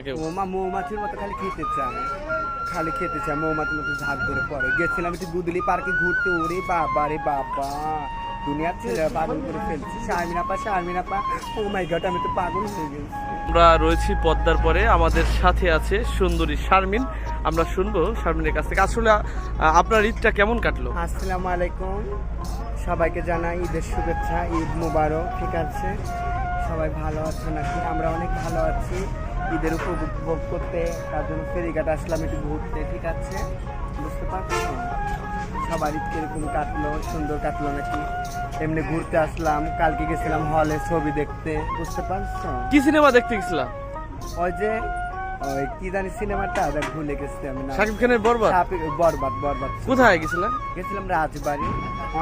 ওমা মৌমাছির মতো খালি খেতে চায় খালি খেতে চায় মৌমাছির মতো ঝাঁক ধরে পড়ে। গেছিলাম একটু পার্কে ঘুরতে। ওরে বাবা রে বাবা। দুনিয়ার ছেলে পাগল করে ফেলছি। শারমিনা পা শারমিনা পা ও মাই গড আমি তো পাগল হয়ে গেছি। আমরা রয়েছি পদ্মার পরে। আমাদের সাথে আছে সুন্দরী শারমিন। আমরা শুনব শারমিনের কাছ থেকে। আসলে আপনার ঈদটা কেমন কাটলো? আসসালামু আলাইকুম। সবাইকে জানাই ঈদের শুভেচ্ছা ঈদ মুবারক ঠিক আছে? সবাই ভালো আছে নাকি? আমরা অনেক ভালো আছি। ঈদের উপভোগ করতে তার জন্য ফেরিঘাট আসলাম একটু ঘুরতে ঠিক আছে? বুঝতে পারছ? সবার ঈদ কীরকম কাটলো? সুন্দর কাটলো নাকি? এমনি ঘুরতে আসলাম কালকে গেছিলাম হলে ছবি দেখতে বুঝতে পারছ? কি সিনেমা দেখতে গেছিলাম ওই যে ওই কি জানি সিনেমাটা ওটা ভুলে গেছি আমি না শাকিব খানের বরবাদ? বরবাদ বরবাদ। কোথায় গেছিলাম গেছিলাম রাজবাড়ি।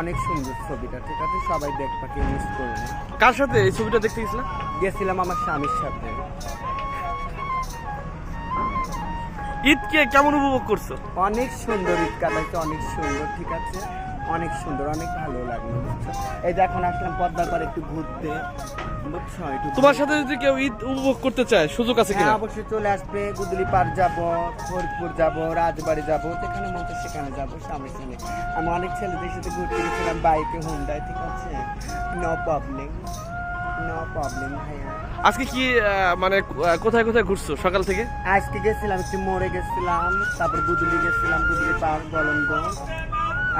অনেক সুন্দর ছবিটা ঠিক আছে? সবাই দেখবা কেউ মিস করবে। কার সাথে এই ছবিটা দেখতে গেছিলাম গেছিলাম আমার স্বামীর সাথে। ঈদকে কেমন উপভোগ করছ? অনেক সুন্দর ঈদ কাটাইছে অনেক সুন্দর ঠিক আছে? অনেক সুন্দর অনেক ভালো লাগল বুঝছ? এই যে এখন আসলাম পদ্মার পাড়ে একটু ঘুরতে বুঝছ? একটু তোমার সাথে যদি কেউ ঈদ উপভোগ করতে চায় সুযোগ আছে কিনা? হ্যাঁ অবশ্যই চলে আসবে গুদলি পার্ক যাব ফরিদপুর যাব রাজবাড়ি যাব যেখানে মন চায় সেখানে যাব স্বামীর সঙ্গে। আমি অনেক ছেলেদের সাথে ঘুরতে গেছিলাম বাইকে হুন্ডায় ঠিক আছে? নো প্রবলেম নো প্রবলেম ভাইয়া। আজকে কি মানে কোথায় কোথায় ঘুরছো সকাল থেকে? আজকে গেছিলাম একটু মোড়ে গেছিলাম তারপর গুদলি গেছিলাম গুদলি পার্ক বলন্দ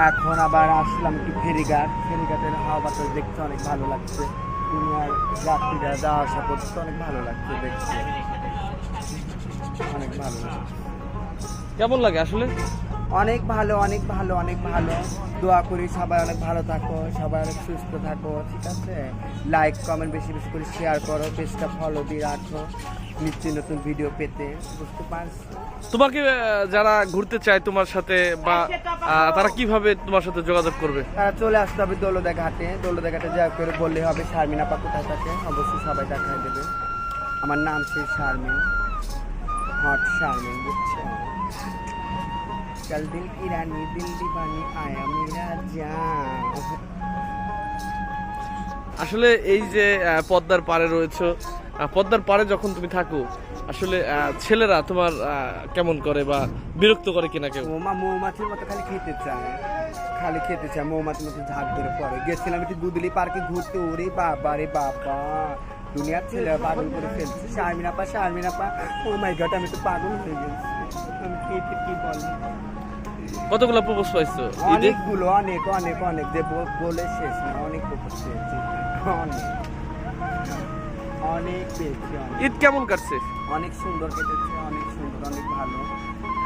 এখন আবার আসলাম একটু ফেরিঘাট। ফেরিঘাটের হাওয়া বাতাস দেখতে অনেক ভালো লাগছে। দুনিয়ার যাত্রীরা যাওয়া আসা করছে অনেক ভালো লাগছে দেখতে। অনেক ভালো লাগছে। কেমন লাগে আসলে? অনেক ভালো অনেক ভালো অনেক ভালো। দোয়া করি সবাই অনেক ভালো থাকো সবাই অনেক সুস্থ থাকো ঠিক আছে? লাইক কমেন্ট বেশি বেশি করে শেয়ার করো পেজটা ফলো দিয়ে রাখো নিত্য নতুন ভিডিও পেতে বুঝতে পারছ? তোমাকে যারা ঘুরতে চায় তোমার সাথে বা তারা কীভাবে তোমার সাথে যোগাযোগ করবে? তারা চলে আসতে হবে দোলদা ঘাটে দোলদা ঘাটে যা করে বললে হবে শারমিন আপা কোথায় থাকে? অবশ্যই সবাই দেখায় দেবে। আমার নাম সেই শারমিন হট শারমিন বুঝছ? চল দিল কি রানী দিল দিবানি আয়া মেরা জান আসলে এই যে পদ্মার পাড়ে রয়েছে পদ্মার পাড়ে যখন তুমি থাকো আসলে ছেলেরা তোমার কেমন করে বা বিরক্ত করে কিনা কেউ? মৌমা মৌমাছির মতো খালি খেতে চায়। খালি খেতে চায় মৌমাছির মতো ঝাঁক ধরে পড়ে। গেছিলাম একটু দুদুলি পার্কে ঘুরতে ওরে বাবা রে বাবা। দুনিয়ার ছেলে পাগল করে ফেলছে। শারমিনা পা শারমিনা পা ও মাই গড আমি তো পাগল হয়ে গেছি। কি কতগুলো প্রপোজ পাইছো? অনেকগুলো অনেক অনেক অনেক। যে বলে শেষ না অনেক প্রপোজ পেয়েছি। অনেক। অনেক পেয়েছি ঈদ কেমন কাটছে? অনেক সুন্দর কেটেছে অনেক সুন্দর অনেক ভালো।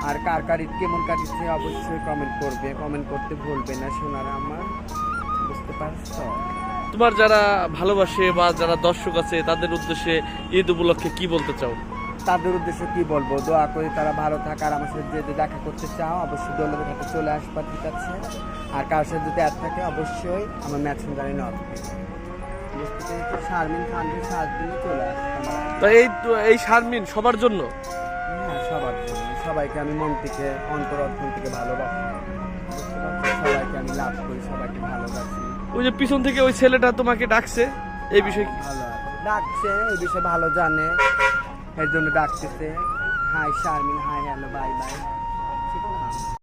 আর কার কার ঈদ কেমন কাটছে অবশ্যই কমেন্ট করবে। কমেন্ট করতে ভুলবে না শোনার আমার বুঝতে পারছ? তোমার যারা ভালোবাসে বা যারা দর্শক আছে তাদের উদ্দেশ্যে ঈদ উপলক্ষে কি বলতে চাও? তাদের উদ্দেশ্যে কি বলব? দোয়া করি তারা ভালো থাকে আর আমার সাথে যদি দেখা করতে চাও অবশ্যই দলের কাছে চলে আসবা ঠিক আছে? আর কার সাথে যদি অ্যাড থাকে অবশ্যই আমার বুঝতে পেরেছি শারমিন খানকে দিনে চলে আসবে। তো এই এই শারমিন সবার জন্য? হ্যাঁ সবার জন্য। সবাইকে আমি মন থেকে অন্তর অর্থন থেকে ভালোবাসি। সবাইকে আমি লাভ করি সবাইকে ভালোবাসি। ওই যে পিছন থেকে ওই ছেলেটা তোমাকে ডাকছে এই বিষয়ে কি- ভালো। ডাকছে এই বিষয়ে ভালো জানে। এর জন্য ডাকতেছে। Hi Sharmin hi hello bye bye